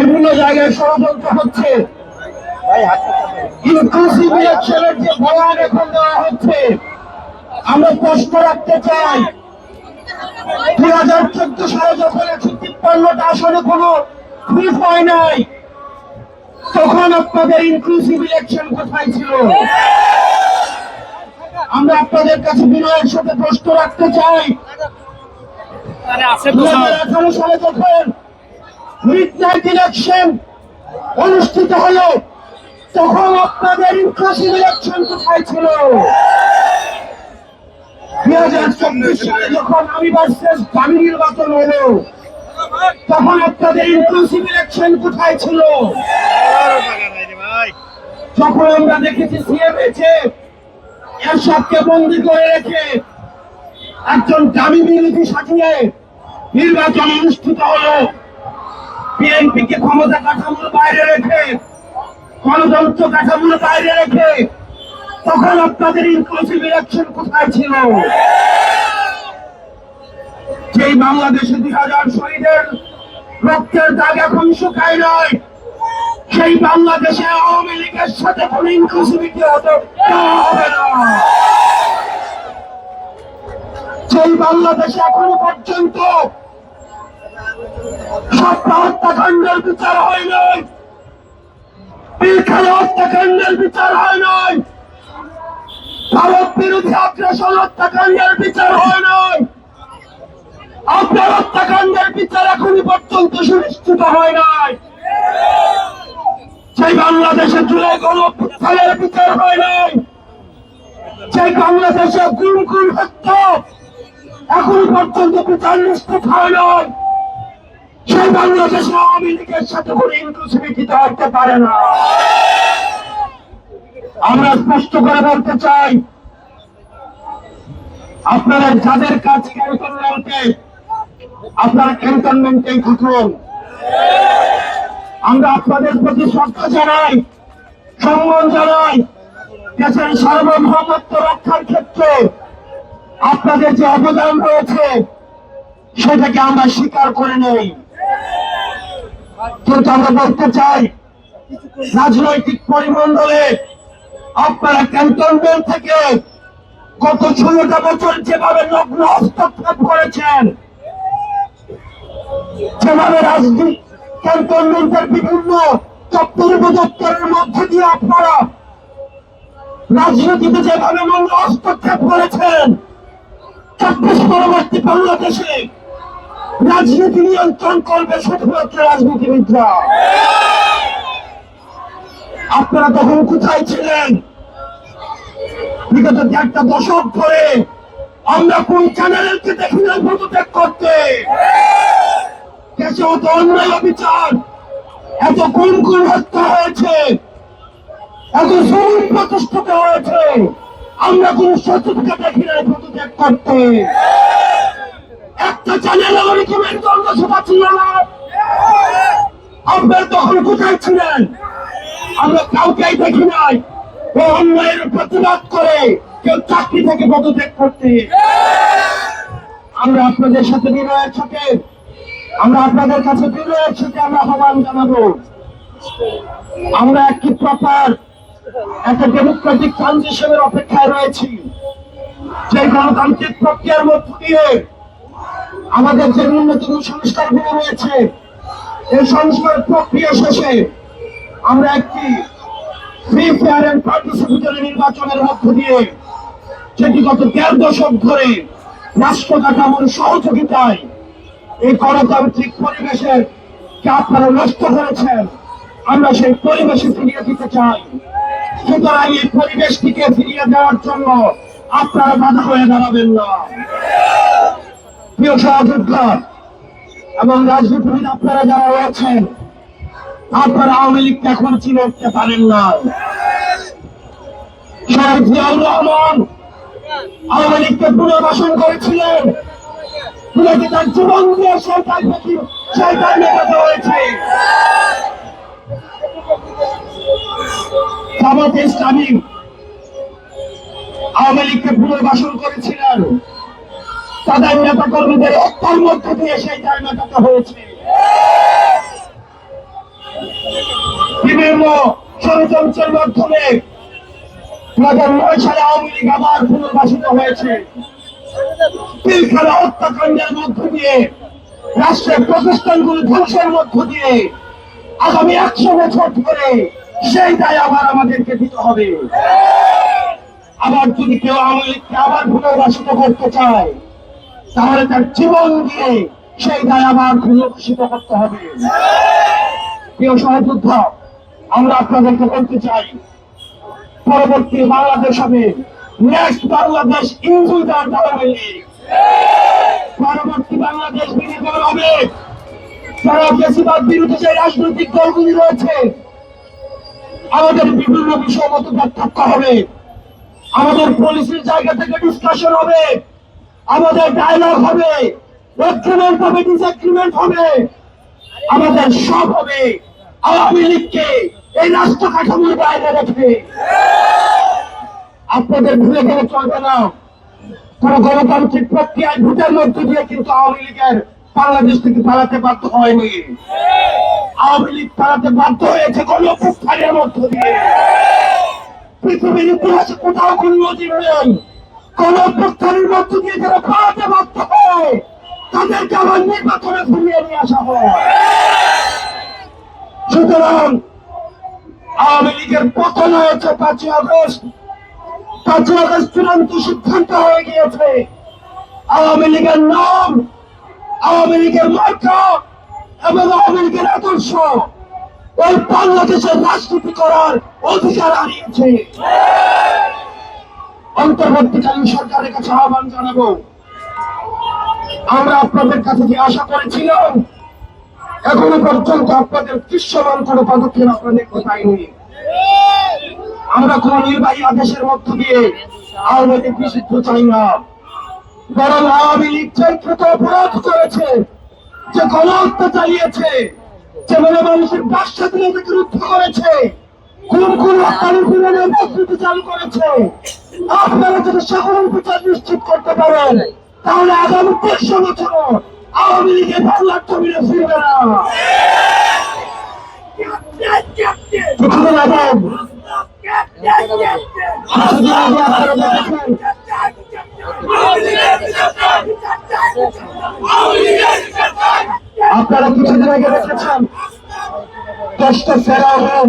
বিভিন্ন জায়গায় ষড়যন্ত্র হচ্ছে ইনক্লুসিভ ইলেকশনের যে বয়ান এখন দেওয়া হচ্ছে আমরা স্পষ্ট রাখতে চাই দুই হাজার চোদ্দ সালে যখন একশো তিপ্পান্নটা আসনে কোনো ব্রিফ হয় নাই তখন আপনাদের ইনক্লুসিভ ইলেকশন কোথায় ছিল আমরা আপনাদের কাছে বিনয়ের সাথে প্রশ্ন রাখতে চাই আঠারো সালে যখন মিড নাইট ইলেকশন অনুষ্ঠিত তখন আপনাদের ইনক্লুসিভ ইলেকশন কোথায় ছিল? দুই হাজার চব্বিশ যখন আমি ভার্সেস দামি নির্বাচন হলো, তখন আপনাদের ইনক্লুসিভ ইলেকশন কোথায় ছিল? যখন আমরা দেখেছি সিএম এসে বন্দি করে রেখে একজন দামি বিরোধী সাজিয়ে নির্বাচন অনুষ্ঠিত হলো বিএনপি কে ক্ষমতা কাঠামোর বাইরে রেখে, গণতন্ত্র কাঠামোর বাইরে রেখে, তখন আপনাদের ইনক্লুসিভ ইলেকশন কোথায় ছিল? যেই বাংলাদেশে দুই হাজার শহীদের রক্তের দাগ এখন শুকায় নয় সেই বাংলাদেশে আওয়ামী লীগের সাথে কোন ইনক্লুসিভিটি হতে হবে না। সেই বাংলাদেশে এখনও পর্যন্ত সপ্তাহ হত্যাকাণ্ডের বিচার হয় নাই। পিলখানা হত্যাকাণ্ডের বিচার হয় নাই। ভারত বিরোধী আগ্রাসন হত্যাকাণ্ডের বিচার হয় নাই। আপনার হত্যাকাণ্ডের বিচার এখনই পর্যন্ত সুনিশ্চিত হয় নাই। সেই বাংলাদেশে জুলাই গণপুত্থানের বিচার হয় নাই। সেই বাংলাদেশে গুম গুম হত্যা এখনও পর্যন্ত বিচার নিশ্চিত হয় নাই। সেই আমরা স্পষ্ট করে বলতে চাই, আপনারা যাদের কাজ ক্যান্টনমেন্টে আপনারা ক্যান্টনমেন্টেই থাকুন। আমরা আপনাদের প্রতি শ্রদ্ধা জানাই, সম্মান জানাই, দেশের সার্বভৌমত্ব রক্ষার ক্ষেত্রে আপনাদের যে অবদান রয়েছে, সেটাকে আমরা স্বীকার করে নেই। কিন্তু আমরা বলতে চাই, রাজনৈতিক পরিমণ্ডলে আপনারা ক্যান্টনমেন্ট থেকে গত ষোলোটা বছর যেভাবে নগ্ন হস্তক্ষেপ করেছেন, যেভাবে রাজনীতি ক্যান্টনমেন্টের বিভিন্ন চত্বর উপদপ্তরের মধ্যে দিয়ে আপনারা রাজনীতিতে যেভাবে মূল্য হস্তক্ষেপ করেছেন, চব্বিশ পরবর্তী বাংলাদেশে রাজনীতি নিয়ন্ত্রণ করবে শুধুমাত্র রাজনীতিবিদরা। আপনারা তখন কোথায় ছিলেন? বিগত একটা দশক ধরে আমরা কোন চ্যানেলকে দেখি না পদত্যাগ করতে? দেশে অত অন্যায় অবিচার, এত কোন কোন হত্যা হয়েছে, এত জরুরি প্রতিষ্ঠিত হয়েছে, আমরা কোন শত্রুকে দেখি না পদত্যাগ করতে। একটা চ্যানেল রকমের দ্বন্দ্ব সভা ছিল না? আপনার তখন কোথায় ছিলেন? আমরা কেউ চাকরি আমরা আপনাদের সাথে আমরা আপনাদের কাছে আমরা জানাব। আমরা একটি প্রপার একটা ডেমোক্রেটিক ট্রানজিশনের অপেক্ষায় রয়েছি। যে গণতান্ত্রিক প্রক্রিয়ার মধ্য দিয়ে আমাদের যে ন্যূনতম সংস্কারগুলো রয়েছে, এই সংস্কার প্রক্রিয়া শেষে আমরা একটি ফ্রি ফেয়ার এন্ড পার্টিসিপেটরি নির্বাচনের মধ্য দিয়ে যেটি গত দেড় দশক ধরে রাষ্ট্র কাঠামোর সহযোগিতায় এই গণতান্ত্রিক পরিবেশের কে আপনারা নষ্ট করেছেন, আমরা সেই পরিবেশে ফিরিয়ে দিতে চাই। সুতরাং এই পরিবেশটিকে ফিরিয়ে দেওয়ার জন্য আপনারা বাধা হয়ে দাঁড়াবেন না। প্রিয় সহযোদ্ধা এবং রাজনীতিবিদ আপনারা যারা রয়েছেন, আপনারা আওয়ামী লীগকে এখন চিনে উঠতে পারেন না। আওয়ামী লীগকে পুনর্বাসন করেছিলেন। আওয়ামী লীগকে পুনর্বাসন করেছিলেন। তাদের নেতা কর্মীদের হত্যার মধ্য দিয়ে সেই মেটাতে হয়েছে। বিভিন্ন ষড়যন্ত্রের মাধ্যমে দু হাজার নয় সালে আওয়ামী লীগ আবার পুনর্বাসিত হয়েছে। হত্যাকাণ্ডের মধ্য দিয়ে, রাষ্ট্রের প্রতিষ্ঠানগুলো ধ্বংসের মধ্য দিয়ে আগামী একশো বছর ধরে সেই দায় আবার আমাদেরকে দিতে হবে। আবার যদি কেউ আওয়ামী লীগকে আবার পুনর্বাসিত করতে চায় তাহলে তার জীবন দিয়ে সেই দায় আবার পুনর্বাসিত করতে হবে। প্রিয় সহযোদ্ধা, আমরা আপনাদেরকে বলতে চাই, পরবর্তী বাংলাদেশ হবে নেক্সট বাংলাদেশ ইনজুইদার আওয়ামী লীগ পরবর্তী বাংলাদেশ বিনির্মাণ হবে। যারা বেশিরভাগ বিরুদ্ধে যে রাজনৈতিক দলগুলি রয়েছে, আমাদের বিভিন্ন বিষয় মতো পার্থক্য হবে। আমাদের পলিসির জায়গা থেকে ডিসকাশন হবে। আমাদের ডায়লগ হবে এগ্রিমেন্ট হবে ডিসএগ্রিমেন্ট হবে, আমাদের সব হবে। আওয়ামী লীগকে এই রাষ্ট্র কাঠামোর বাইরে রেখে। আপনাদের ভুলে গেলে চলবে না। কোন গণতান্ত্রিক প্রক্রিয়ায় ভোটের মধ্য দিয়ে কিন্তু আওয়ামী লীগের বাংলাদেশ থেকে পালাতে বাধ্য হয়নি। আওয়ামী লীগ পালাতে বাধ্য হয়েছে গণপুত্থানের মধ্য দিয়ে। পৃথিবীর ইতিহাসে কোথাও কোন নজির নেই। গণপুত্থানের মধ্য দিয়ে যারা পালাতে বাধ্য হয়, তাদেরকে আবার নির্বাচনে ফিরিয়ে নিয়ে আসা হয়। সুতরাং আওয়ামী লীগের পতন হয়েছে পাঁচই আগস্ট। পাঁচই আগস্ট চূড়ান্ত সিদ্ধান্ত হয়ে গিয়েছে। আওয়ামী লীগের নাম, আওয়ামী লীগের মার্কা এবং আওয়ামী লীগের আদর্শ, ওই বাংলাদেশের রাজনীতি করার অধিকার হারিয়েছে। অন্তর্বর্তীকালীন সরকারের কাছে আহ্বান জানাব। আমরা আপনাদের কাছে যে আশা করেছিলাম, এখনও পর্যন্ত আপনাদের দৃশ্যমান কোনো পদক্ষেপ আপনাদের কোথায় নেই আমরা কোন নির্বাহী আদেশের মধ্য দিয়ে আওয়ামী লীগ নিষিদ্ধ চাই না। বরং আওয়ামী লীগ চরিত্রত অপরাধ করেছে, যে গণহত্যা চালিয়েছে, যে মানে মানুষের থেকে রুদ্ধ করেছে কোন কোন বিরোধে প্রস্তুতি চালু করেছে। আপনারা যদি সকলের বিচার নিশ্চিত করতে পারেন, তাহলে আগামী দেড়শো বছর আওয়ামী লীগের বাংলার জমিনে ফিরবে না। আপনারা কিছুদিন আগে দেখেছেন কষ্ট ফেরাউন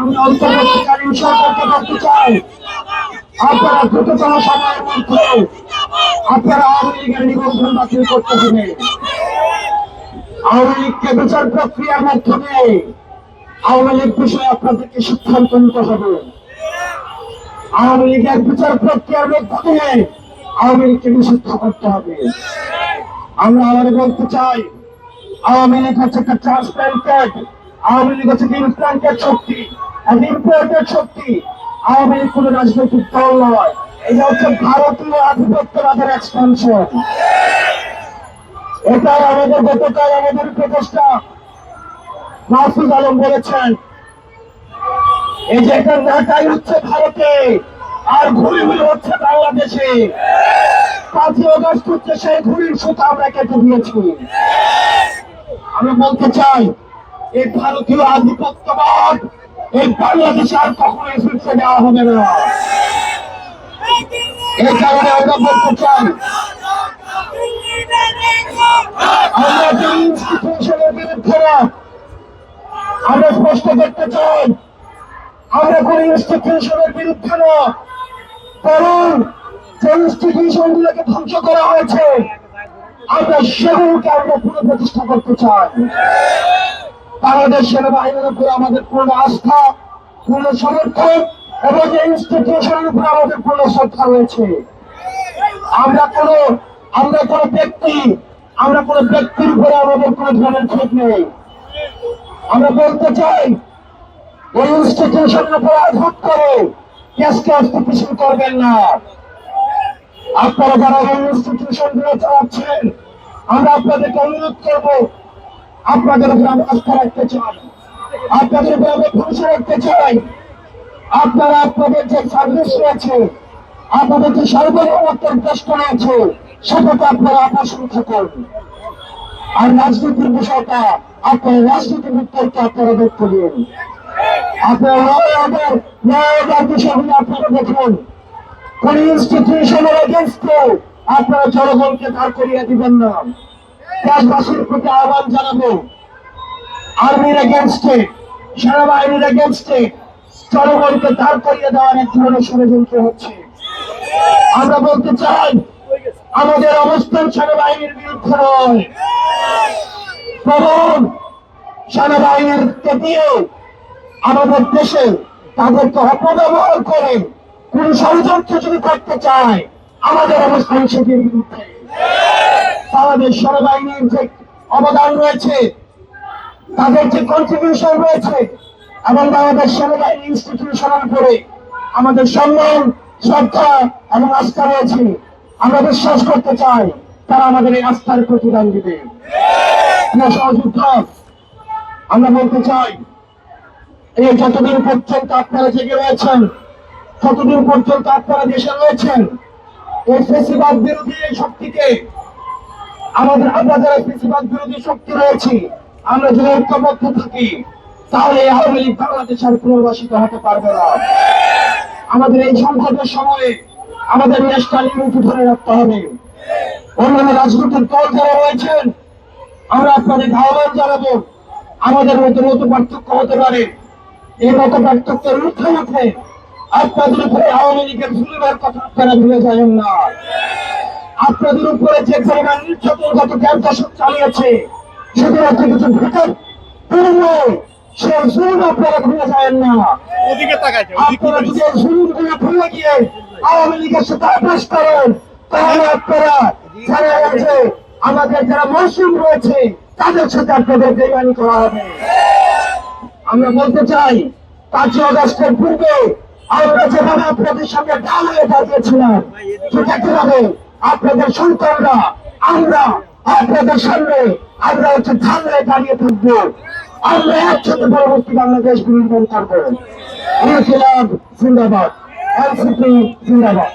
আমি অন্তর্বর্তীকালীন সরকারকে বলতে চাই। আপনারা দ্রুততম সময়ের মধ্যে আপনারা আওয়ামী লীগের নিবন্ধন বাতিল করতে দিবে আওয়ামী লীগকে বিচার প্রক্রিয়ার মাধ্যমে আওয়ামী লীগ বিষয়ে আপনাদেরকে সিদ্ধান্ত নিতে হবে। আওয়ামী লীগের বিচার প্রক্রিয়ার মধ্য দিয়ে আওয়ামী লীগকে নিষিদ্ধ করতে হবে। আমরা আমাদের বলতে চাই, আওয়ামী লীগ হচ্ছে একটা ট্রান্সপ্লান্টেড আওয়ামী লীগ হচ্ছে ইমপ্লান্টেড শক্তি। ইম্পোর্টেড শক্তি। আওয়ামী লীগ কোন রাজনৈতিক দল নয়। এটা হচ্ছে ভারতীয় আধিপত্যবাদের এক্সপানশন এটাই আমাদের গতকাল আমাদের প্রচেষ্টা মাহফুজ আলম বলেছেন। এই যে এটা ঢাকাই হচ্ছে ভারতে, আর ঘুড়িগুলো হচ্ছে বাংলাদেশে। পাঁচই অগস্ট হচ্ছে সেই ঘুড়ির সুতা আমরা কেটে দিয়েছি। আমি বলতে চাই, এই ভারতীয় আধিপত্যবাদ এই বাংলাদেশে আর কখনোই ফিরতে দেওয়া হবে না। এই কারণে আমরা বলতে চাই, আমরা যে ইনস্টিটিউশনের বিরুদ্ধে না, আমরা স্পষ্ট করতে চাই, আমরা কোন ইনস্টিটিউশনের বিরুদ্ধে না, বরং যে ইনস্টিটিউশন গুলোকে ধ্বংস করা হয়েছে, আমরা সেগুলোকে আমরা পুনঃ প্রতিষ্ঠা করতে চাই। বাংলাদেশ সেনাবাহিনীর উপর আমাদের পূর্ণ আস্থা, পূর্ণ সমর্থন এবং এই ইনস্টিটিউশনের উপর আমাদের পূর্ণ শ্রদ্ধা রয়েছে। আমরা কোনো আমরা কোনো ব্যক্তি, আমরা কোনো ব্যক্তির উপরে আমাদের কোনো ধরনের ঠিক নেই। আমরা বলতে চাই, এই ইনস্টিটিউশনের উপর আঘাত করে কেসকে অস্থিতিশীল করবেন না। আপনারা যারা ইনস্টিটিউশনগুলো চালাচ্ছেন, আমরা আপনাদেরকে অনুরোধ করব আপনাদের উপর আমরা আস্থা রাখতে চাই। আপনাদের উপর আমরা ভরসা রাখতে চাই। আপনারা আপনাদের যে সার্ভিস রয়েছে আপনাদের যে সার্বভৌমত্বের প্রশ্ন রয়েছে সেটাকে আপনারা আকর্ষণ থাকুন। আর রাজনীতির বিষয়টা, আপনার রাজনীতিবিদদেরকে আপনারা দেখতে দিন আপনারা বিষয়গুলো আপনারা দেখুন। কোন ইনস্টিটিউশনের এগেনস্টে আপনারা জনগণকে দাঁড় করিয়ে দিবেন না। দেশবাসীর প্রতি আহ্বান জানাব। আর্মির এগেনস্টে, সেনাবাহিনীর এগেনস্টে জনগণকে দাঁড় করিয়ে দেওয়ার এক ধরনের ষড়যন্ত্র হচ্ছে। আমরা বলতে চাই, আমাদের অবস্থান সেনাবাহিনীর বিরুদ্ধে নয়। বরং সেনাবাহিনীকে দিয়ে আমাদের দেশে তাদেরকে অপব্যবহার করে কোন ষড়যন্ত্র যদি করতে চায়, আমাদের অবস্থান সেটির বিরুদ্ধে। আমাদের সেনাবাহিনীর যে অবদান রয়েছে, তাদের যে কন্ট্রিবিউশন রয়েছে, এবং আমাদের সেনাবাহিনী ইনস্টিটিউশনের উপরে আমাদের সম্মান, শ্রদ্ধা এবং আস্থা রয়েছে। আমরা বিশ্বাস করতে চাই, তারা আমাদের এই আস্থার প্রতিদান দিবে। আমরা বলতে চাই, এই যতদিন পর্যন্ত আপনারা জেগে রয়েছেন, ততদিন পর্যন্ত আপনারা দেশে রয়েছেন, এই ফেসিবাদ বিরোধী এই শক্তিকে আমাদের আমরা যারা ফেসিবাদ বিরোধী শক্তি রয়েছি, আমরা যদি ঐক্যবদ্ধ থাকি, তাহলে আওয়ামী লীগ বাংলাদেশ আর পুনর্বাসিত হতে পারবে না। আমাদের এই সংকটের সময়ে আমাদের ন্যাশনাল ইউনিটি ধরে রাখতে হবে। অন্যান্য রাজনৈতিক দল যারা রয়েছেন, আমরা আপনাদের আহ্বান জানাব, আমাদের মধ্যে মতো পার্থক্য হতে পারে। এই মতো পার্থক্যের ঊর্ধ্বে উঠে আপনাদের উপরে আওয়ামী লীগের জুলুমের কথা আপনারা ভুলে যাবেন না। আপনাদের উপরে যে পরিমাণ নির্যাতন গত দেড় দশক চালিয়েছে শুধুমাত্র কিছু ভোটের পূর্ব সে জুলুম আপনারা ভুলে যাবেন না। আপনারা যদি এই জুলুমগুলো ভুলে গিয়ে আওয়ামী লীগের সাথে আপোষ করেন তাহলে আপনারা যারা আছে আমাদের যারা মৌসুম রয়েছে তাদের সাথে আপনাদের বেমানি করা হবে। আমরা বলতে চাই পাঁচই অগস্টের পূর্বে আমরা যেভাবে আপনাদের সঙ্গে ডাল হয়ে দাঁড়িয়েছিলাম ঠিক একইভাবে আপনাদের সন্তানরা, আমরা আপনাদের সামনে, আমরা হচ্ছে ধান্দায় দাঁড়িয়ে থাকব। আমরা একসাথে পরবর্তী বাংলাদেশ নির্মাণ করব। জিন্দাবাদ, এনসিপি জিন্দাবাদ।